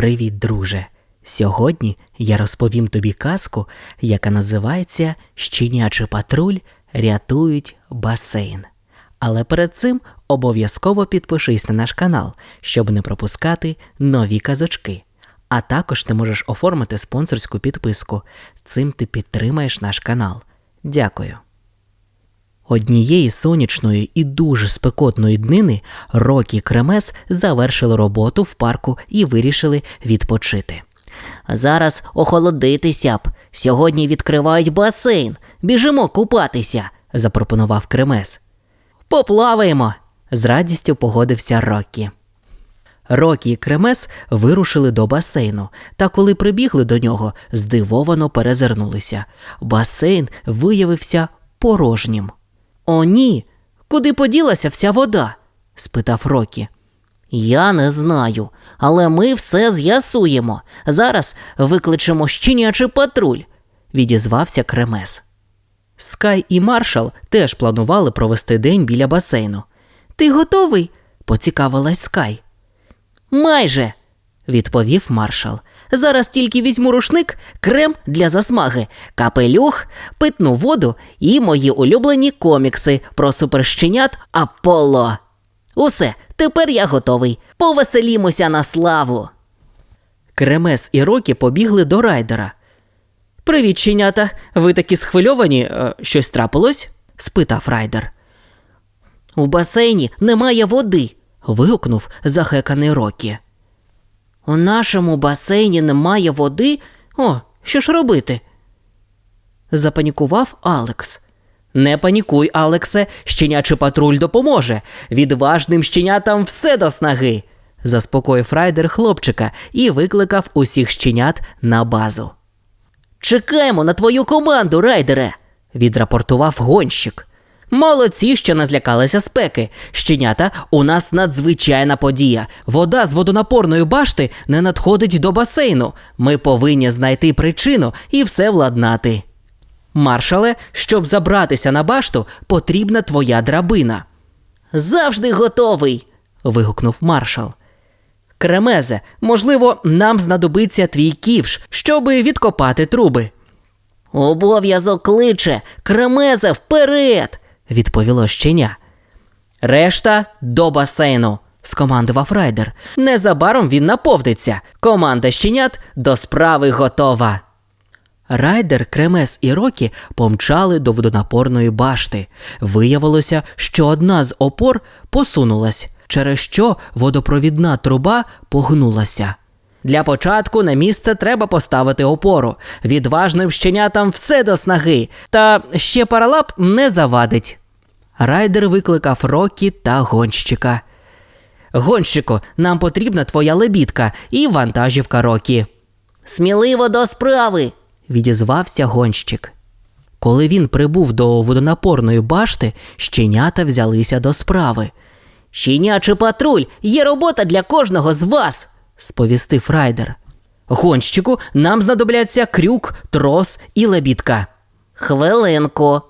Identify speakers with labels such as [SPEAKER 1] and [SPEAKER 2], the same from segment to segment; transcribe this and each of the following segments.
[SPEAKER 1] Привіт, друже! Сьогодні я розповім тобі казку, яка називається Щенячий патруль рятують басейн. Але перед цим обов'язково підпишись на наш канал, щоб не пропускати нові казочки. А також ти можеш оформити спонсорську підписку. Цим ти підтримаєш наш канал. Дякую. Однієї сонячної і дуже спекотної днини Рокі Кремес завершили роботу в парку і вирішили відпочити.
[SPEAKER 2] Зараз охолодитися б. Сьогодні відкривають басейн. Біжимо купатися.
[SPEAKER 1] запропонував Кремес. Поплаваємо. з радістю погодився Рокі. Рокі і Кремес вирушили до басейну, та коли прибігли до нього, здивовано перезирнулися. Басейн виявився порожнім. О, ні. Куди поділася вся вода? спитав Рокі.
[SPEAKER 2] Я не знаю, але ми все з'ясуємо. Зараз викличемо щенячий патруль.
[SPEAKER 1] відізвався Кремес. Скай і маршал теж планували провести день біля басейну. Ти готовий? поцікавилась Скай.
[SPEAKER 2] Майже.
[SPEAKER 1] відповів маршал.
[SPEAKER 2] Зараз тільки візьму рушник, крем для засмаги, капелюх, питну воду і мої улюблені комікси про суперщенят Аполло. Усе, тепер я готовий. Повеселімося на славу.
[SPEAKER 1] Кремес і Рокі побігли до райдера. Привіт, щенята. Ви такі схвильовані? Е, Щось трапилось? спитав райдер.
[SPEAKER 2] У басейні немає води.
[SPEAKER 1] вигукнув захеканий Рокі.
[SPEAKER 2] У нашому басейні немає води. О, що ж робити?
[SPEAKER 1] запанікував Алекс. Не панікуй, Алексе, щенячий патруль допоможе. Відважним щенятам все до снаги. заспокоїв райдер хлопчика і викликав усіх щенят на базу.
[SPEAKER 2] Чекаємо на твою команду, райдере.
[SPEAKER 1] Відрапортував гонщик. Молодці, що не злякалися спеки. Щенята, у нас надзвичайна подія. Вода з водонапорної башти не надходить до басейну. Ми повинні знайти причину і все владнати. Маршале, щоб забратися на башту, потрібна твоя драбина.
[SPEAKER 2] Завжди готовий.
[SPEAKER 1] вигукнув маршал. Кремезе, можливо, нам знадобиться твій ківш, щоби відкопати труби,
[SPEAKER 2] Обов'язок кличе. Кремезе вперед.
[SPEAKER 1] Відповіло щеня. Решта до басейну, скомандував райдер. Незабаром він наповниться. Команда щенят до справи готова. Райдер, Кремес і Рокі помчали до водонапорної башти. Виявилося, що одна з опор посунулась, через що водопровідна труба погнулася. Для початку на місце треба поставити опору. Відважним щенятам все до снаги, та ще паралап не завадить. Райдер викликав Рокі та гонщика. Гонщику, нам потрібна твоя лебідка і вантажівка Рокі
[SPEAKER 2] Сміливо до справи.
[SPEAKER 1] відізвався гонщик. Коли він прибув до водонапорної башти, щенята взялися до справи,
[SPEAKER 2] Щенячий патруль, є робота для кожного з вас.
[SPEAKER 1] сповістив райдер. Гонщику, нам знадобляться крюк, трос і лебідка,
[SPEAKER 2] Хвилинку.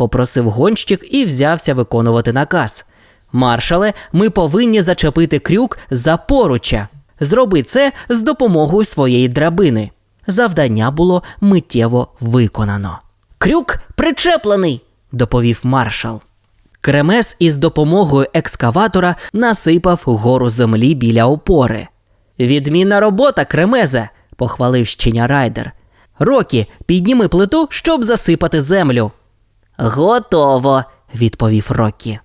[SPEAKER 1] Попросив гонщик і взявся виконувати наказ. Маршале, ми повинні зачепити крюк за поруччя. Зроби це з допомогою своєї драбини. Завдання було миттєво виконано.
[SPEAKER 2] Крюк причеплений.
[SPEAKER 1] доповів маршал. Кремес із допомогою екскаватора насипав гору землі біля опори. Відмінна робота, Кремезе, похвалив щеня райдер. Рокі, підніми плиту, щоб засипати землю,
[SPEAKER 2] Готово.
[SPEAKER 1] відповів Рокі.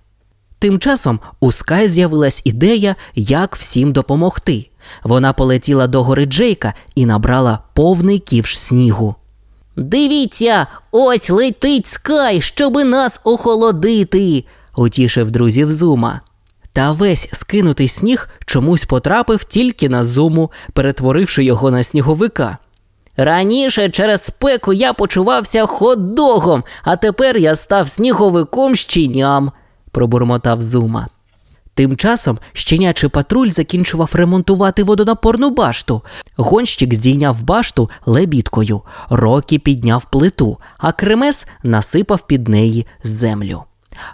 [SPEAKER 1] Тим часом у Скай з'явилась ідея, як всім допомогти. Вона полетіла до гори Джейка і набрала повний ківш снігу.
[SPEAKER 2] Дивіться, ось летить скай, щоби нас охолодити.
[SPEAKER 1] утішив друзів Зума. Та весь скинутий сніг чомусь потрапив тільки на зуму, перетворивши його на сніговика.
[SPEAKER 2] Раніше через спеку я почувався хот-догом, а тепер я став сніговиком щеням.
[SPEAKER 1] пробурмотав Зума. Тим часом щенячий патруль закінчував ремонтувати водонапорну башту. Гонщик здійняв башту лебідкою, Рокі підняв плиту, а Кремес насипав під неї землю.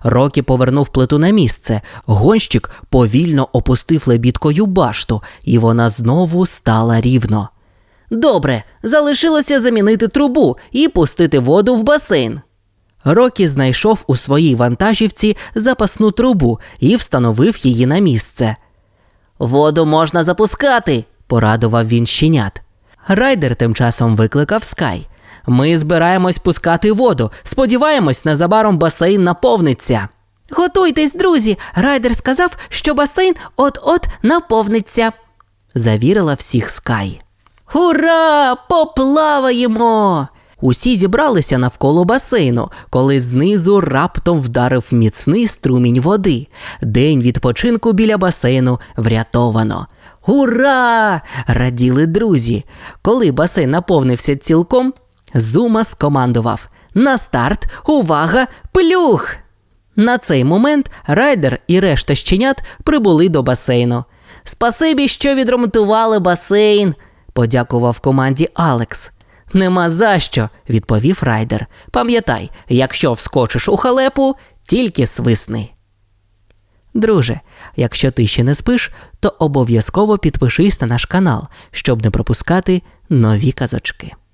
[SPEAKER 1] Рокі повернув плиту на місце. Гонщик повільно опустив лебідкою башту, і вона знову стала рівно.
[SPEAKER 2] Добре, залишилося замінити трубу і пустити воду в басейн.
[SPEAKER 1] Рокі знайшов у своїй вантажівці запасну трубу і встановив її на місце.
[SPEAKER 2] Воду можна запускати.
[SPEAKER 1] Порадував він щенят. Райдер тим часом викликав Скай. Ми збираємось пускати воду. Сподіваємось, незабаром басейн наповниться.
[SPEAKER 2] Готуйтесь, друзі. Райдер сказав, що басейн от-от наповниться.
[SPEAKER 1] Завірила всіх Скай.
[SPEAKER 2] Ура! Поплаваємо!
[SPEAKER 1] Усі зібралися навколо басейну, коли знизу раптом вдарив міцний струмінь води. День відпочинку біля басейну врятовано. Ура! раділи друзі. Коли басейн наповнився цілком, Зума скомандував: На старт, увага, плюх! На цей момент райдер і решта щенят прибули до басейну.
[SPEAKER 2] Спасибі, що відремонтували басейн.
[SPEAKER 1] Подякував команді Алекс. Нема за що, відповів райдер. Пам'ятай, якщо вскочиш у халепу, тільки свисни. Друже, якщо ти ще не спиш, то обов'язково підпишись на наш канал, щоб не пропускати нові казочки.